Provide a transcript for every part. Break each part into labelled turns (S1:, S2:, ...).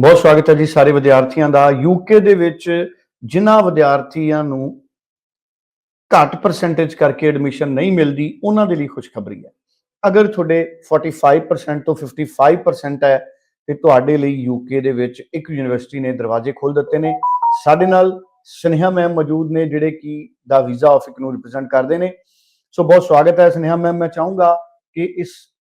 S1: ਬਹੁਤ ਸਵਾਗਤ ਹੈ ਜੀ ਸਾਰੇ ਵਿਦਿਆਰਥੀਆਂ ਦਾ। ਯੂਕੇ ਦੇ ਵਿੱਚ ਜਿਨ੍ਹਾਂ ਵਿਦਿਆਰਥੀਆਂ ਨੂੰ ਘੱਟ ਪਰਸੈਂਟੇਜ ਕਰਕੇ ਐਡਮਿਸ਼ਨ ਨਹੀਂ ਮਿਲਦੀ, ਉਹਨਾਂ ਦੇ ਲਈ ਖੁਸ਼ਖਬਰੀ ਹੈ। ਅਗਰ ਤੁਹਾਡੇ 45% ਤੋਂ 55% ਹੈ, ਤੇ ਤੁਹਾਡੇ ਲਈ ਯੂਕੇ ਦੇ ਵਿੱਚ ਇੱਕ ਯੂਨੀਵਰਸਿਟੀ ਨੇ ਦਰਵਾਜ਼ੇ ਖੋਲ ਦਿੱਤੇ ਨੇ। ਸਾਡੇ ਨਾਲ ਸਨੇਹਾ ਮੈਮ ਮੌਜੂਦ ਨੇ, ਜਿਹੜੇ ਕਿ ਦਾ ਵੀਜ਼ਾ ਆਫਿਸ ਨੂੰ ਰਿਪਰੈਜ਼ੈਂਟ ਕਰਦੇ ਨੇ। ਸੋ ਬਹੁਤ ਸਵਾਗਤ ਹੈ ਸਨੇਹਾ ਮੈਮ। ਮੈਂ ਚਾਹੂੰਗਾ ਕਿ ਇਸ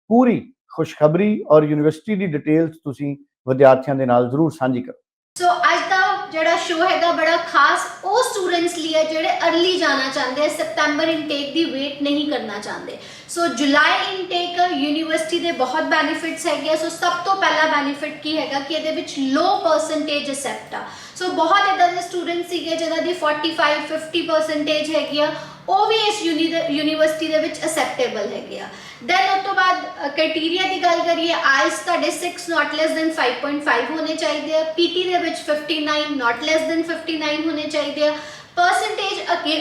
S1: ਪੂਰੀ ਖੁਸ਼ਖਬਰੀ ਔਰ ਯੂਨੀਵਰਸਿਟੀ ਦੀ ਡਿਟੇਲਸ ਤੁਸੀਂ ਵਿਦਿਆਰਥੀਆਂ ਦੇ ਨਾਲ ਜ਼ਰੂਰ ਸਾਂਝੀ ਕਰੋ।
S2: ਸੋ ਅੱਜ ਦਾ ਜਿਹੜਾ ਸ਼ੋਅ ਹੈਗਾ ਬੜਾ ਖਾਸ, ਉਹ ਸਟੂਡੈਂਟਸ ਲਈ ਹੈ ਜਿਹੜੇ अर्ਲੀ ਜਾਣਾ ਚਾਹੁੰਦੇ ਆ ਸਤੰਬਰ ਇਨਟੇਕ ਦੀ ਵੇਟ ਨਹੀਂ ਕਰਨਾ ਚਾਹੁੰਦੇ। ਸੋ ਜੁਲਾਈ ਇਨਟੇਕ ਯੂਨੀਵਰਸਿਟੀ ਦੇ ਬਹੁਤ ਬੈਨੀਫਿਟਸ ਹੈਗੇ ਆ। ਸੋ ਸਭ ਤੋਂ ਪਹਿਲਾ ਬੈਨੀਫਿਟ ਕੀ ਹੈਗਾ ਕਿ ਇਹਦੇ ਵਿੱਚ ਲੋ ਪਰਸੈਂਟੇਜ ਅਸੈਪਟ ਆ। ਸੋ ਬਹੁਤ ਇਦਾਂ ਦੇ ਸਟੂਡੈਂਟ ਸੀਗੇ ਜਿਹਨਾਂ ਦੀ 45 50% ਹੈਗੀ ਆ। ਉਹ ਵੀ ਇਸ ਯੂਨੀ ਯੂਨੀਵਰਸਿਟੀ ਦੇ ਵਿੱਚ ਅਸੈਪਟੇਬਲ ਹੈਗੇ ਆ। ਦੈਨ ਉਸ ਤੋਂ ਬਾਅਦ ਕ੍ਰਾਈਟੇਰੀਆ ਦੀ ਗੱਲ ਕਰੀਏ ਆਇਲਸ ਤੁਹਾਡੇ 6 ਨਾਟ ਲੈਸ ਦੈਨ 5.5 ਹੋਣੇ ਚਾਹੀਦੇ ਆ। ਪੀਟੀ ਦੇ ਵਿੱਚ 59 ਨਾਟ ਲੈਸ ਦੈਨ 59 ਹੋਣੇ ਚਾਹੀਦੇ ਆ। ਪਰਸੈਂਟੇਜ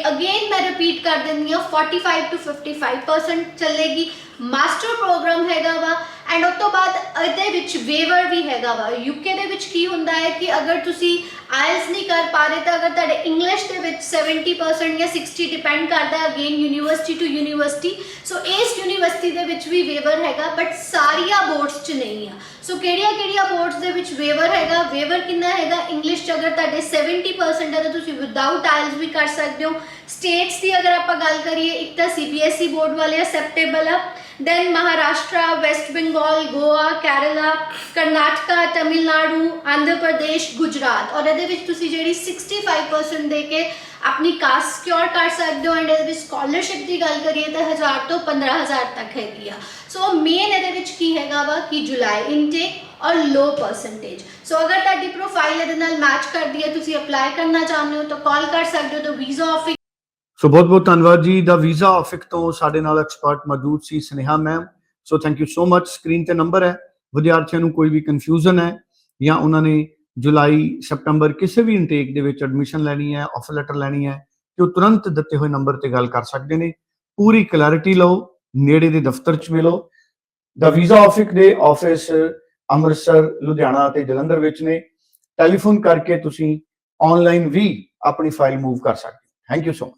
S2: ਅਗੇਨ ਮੈਂ ਰਿਪੀਟ ਕਰ ਦਿੰਦੀ ਹਾਂ 45 ਟੂ 55% ਚੱਲੇਗੀ। ਮਾਸਟਰ ਪ੍ਰੋਗਰਾਮ ਹੈਗਾ ਵਾ। ਐਂਡ ਉਸ ਤੋਂ ਬਾਅਦ ਇਹਦੇ ਵਿੱਚ ਵੇਵਰ ਵੀ ਹੈਗਾ ਵਾ। ਯੂਕੇ ਦੇ ਵਿੱਚ ਕੀ ਹੁੰਦਾ ਹੈ ਕਿ ਅਗਰ ਤੁਸੀਂ ਆਇਲਸ ਨਹੀਂ ਕਰ ਪਾ ਰਹੇ, ਤਾਂ ਅਗਰ ਤੁਹਾਡੇ ਇੰਗਲਿਸ਼ ਦੇ ਵਿੱਚ 70% ਜਾਂ 60 ਡਿਪੈਂਡ ਕਰਦਾ again university to university so ਇਸ ਯੂਨੀਵਰਸਿਟੀ ਦੇ ਵਿੱਚ ਵੀ ਵੇਵਰ ਹੈਗਾ ਬਟ ਸਾਰੀਆਂ ਬੋਰਡਸ 'ਚ ਨਹੀਂ ਆ। ਸੋ ਕਿਹੜੀਆਂ ਕਿਹੜੀਆਂ ਬੋਰਡਸ ਦੇ ਵਿੱਚ ਵੇਵਰ ਹੈਗਾ? ਵੇਵਰ ਕਿੰਨਾ ਹੈਗਾ? ਇੰਗਲਿਸ਼ 'ਚ ਅਗਰ ਤੁਹਾਡੇ 70% ਹੈ, ਤਾਂ ਤੁਸੀਂ ਵਿਦਆਊਟ ਆਇਲਸ ਵੀ ਕਰ ਸਕਦੇ ਹੋ। ਸਟੇਟਸ ਦੀ ਅਗਰ ਆਪਾਂ ਗੱਲ ਕਰੀਏ, ਇੱਕ ਤਾਂ ਸੀਬੀਐਸਈ ਬੋਰਡ ਵਾਲੇ ਅਸੈਪਟੇਬਲ ਆ ਦੈਨ ਮਹਾਰਾਸ਼ਟਰ ਵੈਸਟ ਬੰਗਾਲ ਗੋਆ ਕੇਰਲਾ ਕਰਨਾਟਕਾ ਤਮਿਲਨਾਡੂ ਆਂਧਰਾ ਪ੍ਰਦੇਸ਼ ਗੁਜਰਾਤ ਔਰ ਇਹਦੇ ਵਿੱਚ ਤੁਸੀਂ ਜਿਹੜੀ 65% ਦੇ ਕੇ ਆਪਣੀ ਕਾਸਟ ਸਿਕਿਉਰ ਕਰ ਸਕਦੇ ਹੋ ਐਂਡ ਇਹਦੇ ਵਿੱਚ ਸਕਾਲਰਸ਼ਿਪ ਦੀ ਗੱਲ ਕਰੀਏ ਤਾਂ 1000 ਤੋਂ 15000 ਤੱਕ ਹੈਗੀ ਆ ਸੋ ਮੇਨ ਇਹਦੇ ਵਿੱਚ ਕੀ ਹੈਗਾ ਵਾ ਕਿ ਜੁਲਾਈ ਇਨਟੇਕ ਔਰ ਲੋ ਪਰਸੈਂਟੇਜ ਸੋ ਅਗਰ ਤੁਹਾਡੀ ਪ੍ਰੋਫਾਈਲ ਇਹਦੇ ਨਾਲ ਮੈਚ ਕਰਦੀ ਹੈ ਤੁਸੀਂ ਅਪਲਾਈ ਕਰਨਾ ਚਾਹੁੰਦੇ ਹੋ ਤਾਂ ਕਾਲ ਕਰ ਸਕਦੇ ਹੋ ਤਾਂ ਵੀਜ਼ਾ ਆਫਿਸ
S1: ਸੋ ਬਹੁਤ ਬਹੁਤ ਧੰਨਵਾਦ ਜੀ ਦਾ ਵੀਜ਼ਾ ਆਫਿਸ ਤੋਂ ਸਾਡੇ ਨਾਲ ਐਕਸਪਰਟ ਮੌਜੂਦ ਸੀ Sneha ma'am so thank you so much screen ਤੇ ਨੰਬਰ ਹੈ। ਵਿਦਿਆਰਥੀਆਂ ਨੂੰ ਕੋਈ ਵੀ ਕਨਫਿਊਜ਼ਨ ਹੈ ਜਾਂ ਉਹਨਾਂ ਨੇ ਜੁਲਾਈ, ਸਪਟੰਬਰ ਕਿਸੇ ਵੀ ਇਨਟੇਕ ਦੇ ਵਿੱਚ ਐਡਮਿਸ਼ਨ ਲੈਣੀ ਹੈ ਆਫਰ ਲੈਟਰ ਲੈਣੀ ਹੈ, ਤੇ ਉਹ ਤੁਰੰਤ ਦਿੱਤੇ ਹੋਏ ਨੰਬਰ ਤੇ ਗੱਲ ਕਰ ਸਕਦੇ ਨੇ। ਪੂਰੀ ਕਲੈਰਿਟੀ ਲਓ, ਨੇੜੇ ਦੇ ਦਫ਼ਤਰ ਚ ਮਿਲੋ। ਦਾ ਵੀਜ਼ਾ ਆਫਿਸ ਦੇ ਆਫਿਸ ਅੰਮ੍ਰਿਤਸਰ, ਲੁਧਿਆਣਾ ਤੇ ਜਲੰਧਰ ਵਿੱਚ ਨੇ। ਟੈਲੀਫੋਨ ਕਰਕੇ ਤੁਸੀਂ ਆਨਲਾਈਨ ਵੀ ਆਪਣੀ ਫਾਈਲ ਮੂਵ ਕਰ ਸਕਦੇ ਥੈਂਕ ਯੂ ਸੋ ਮਚ